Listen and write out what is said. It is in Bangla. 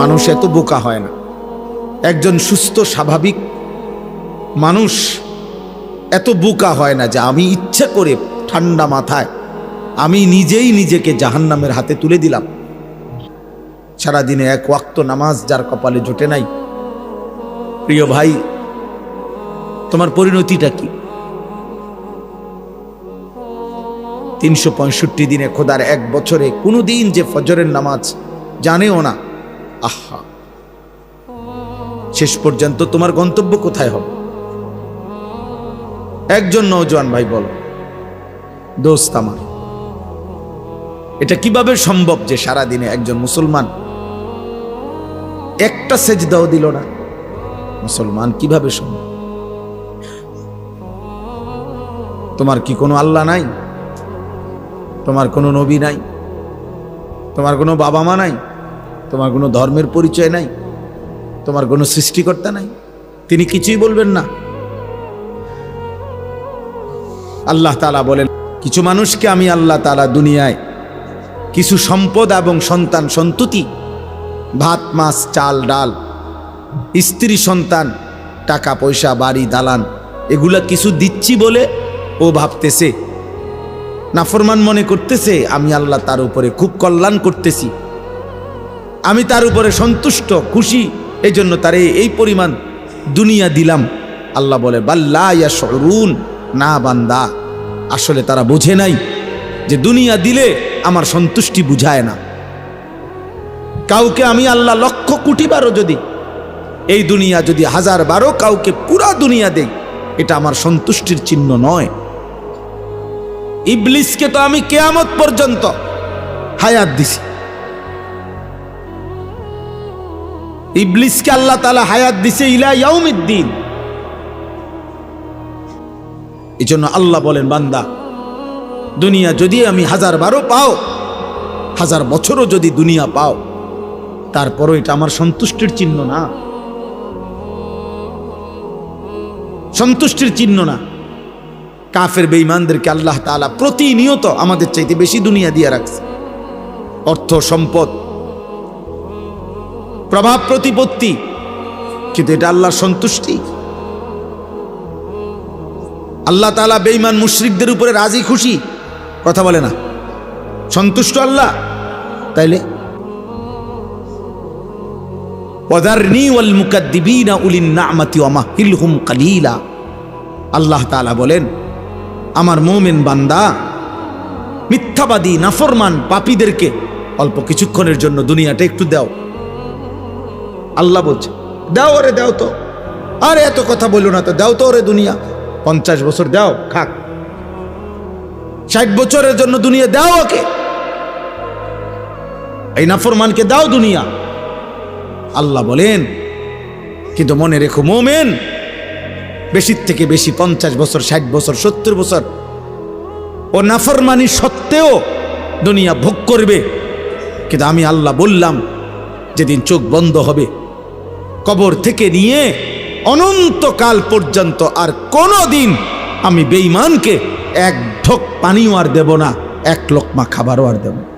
মানুষ এত বোকা হয় না। একজন সুস্থ, স্বাভাবিক মানুষ এত বোকা হয় না যে আমি ইচ্ছা করে ঠান্ডা মাথায় আমি নিজেই নিজেকে জাহান্নামের হাতে তুলে দিলাম। সারাদিনে এক ওয়াক্ত নামাজ যার কপালে জোটে নাই। প্রিয় ভাই, তোমার পরিণতিটা কি? তিনশো পঁয়ষট্টি দিনে খোদার এক বছরে কোনো দিন যে ফজরের নামাজ জানেও না। আহা। শেষ পর্যন্ত তোমার গন্তব্য কোথায় হবে? একজন নৌজওয়ান ভাই বল, দোস্ত আমার, এটা কীভাবে সম্ভব যে সারা দিনে একজন মুসলমান একটা সেজদাও দিল না? মুসলমান কীভাবে সম্ভব? তোমার কি কোনো আল্লাহ নাই? তোমার কোনো নবী নাই? তোমার কোনো বাবা মা নাই? তোমার কোনো ধর্মের পরিচয় নাই, তোমার কোনো সৃষ্টিকর্তা নাই, তিনি কিছুই বলবেন না। আল্লাহ তালা বলেন, কিছু মানুষকে আমি আল্লাহ তালা দুনিয়ায় কিছু সম্পদ এবং সন্তান সন্ততি, ভাত, মাছ, চাল, ডাল, স্ত্রী, সন্তান, টাকা, পয়সা, বাড়ি, দালান, এগুলা কিছু দিচ্ছি বলে ও ভাবতেছে। নাফরমান মনে করতেছে, আমি আল্লাহ তার উপরে খুব কল্যাণ করতেছি। আমি তার উপরে সন্তুষ্ট, খুশি এই জন্য তার এই পরিমাণ দুনিয়া দিলাম। আল্লাহ বলে বাল্লা ইয়া সরুন না বান্দা, আসলে তারা বোঝে নাই যে দুনিয়া দিলে আমার সন্তুষ্টি বুঝায় না। কাউকে আমি আল্লাহ লক্ষ কোটি বারো যদি, এই দুনিয়া যদি হাজার বারো কাউকে পুরা দুনিয়া দেই, এটা আমার সন্তুষ্টির চিহ্ন নয়। ইবলিসকে তো আমি কেয়ামত পর্যন্ত হায়াত দিছি। ইবলিসকে আল্লাহ তালা হায়াত দিছে ইলা ইয়াউমিদ্দিন। এই জন্য আল্লাহ বলেন, বান্দা, দুনিয়া যদি আমি হাজার বারো পাও, হাজার বছরও যদি দুনিয়া পাও, তারপরও এটা আমার সন্তুষ্টির চিহ্ন না। সন্তুষ্টির চিহ্ন না। কাফের বেঈমানদেরকে আল্লাহ তালা প্রতিনিয়ত আমাদের চাইতে বেশি দুনিয়া দিয়ে রাখছে। অর্থ, সম্পদ প্রভাব প্রতিপত্তি। কিন্তু এটা আল্লাহর সন্তুষ্টি। আল্লাহ তাআলা বেঈমান মুশরিকদের উপরে রাজি, খুশি, কথা বলে না। সন্তুষ্ট আল্লাহ। তাইলে? আল্লাহ তাআলা বলেন, আমার মোমেন বান্দা, মিথ্যাবাদী, নাফরমান পাপীদেরকে অল্প কিছুক্ষণের জন্য দুনিয়াটা একটু দাও। আল্লাহ বলছে, দাও ওরে, দাও তো। আরে, এত কথা বলল না তো, দাও তো ওরে দুনিয়া। পঞ্চাশ বছর দাও, খাক। ষাট বছরের জন্য দুনিয়া দাও ওকে। এই নাফরমানকে দাও দুনিয়া। আল্লাহ বলেন, কিন্তু মনে রেখো, মোমেন, বেশির থেকে বেশি পঞ্চাশ বছর, ষাট বছর, সত্তর বছর, ও নাফরমানি সত্ত্বেও দুনিয়া ভোগ করবে। কিন্তু আমি আল্লাহ বললাম, যেদিন চোখ বন্ধ হবে কবর থেকে নিয়ে অনন্তকাল পর্যন্ত আর কোনো দিন আমি বেঈমানকে এক ঢোক পানিও আর দেব না, এক লোকমা খাবারও আর দেব না।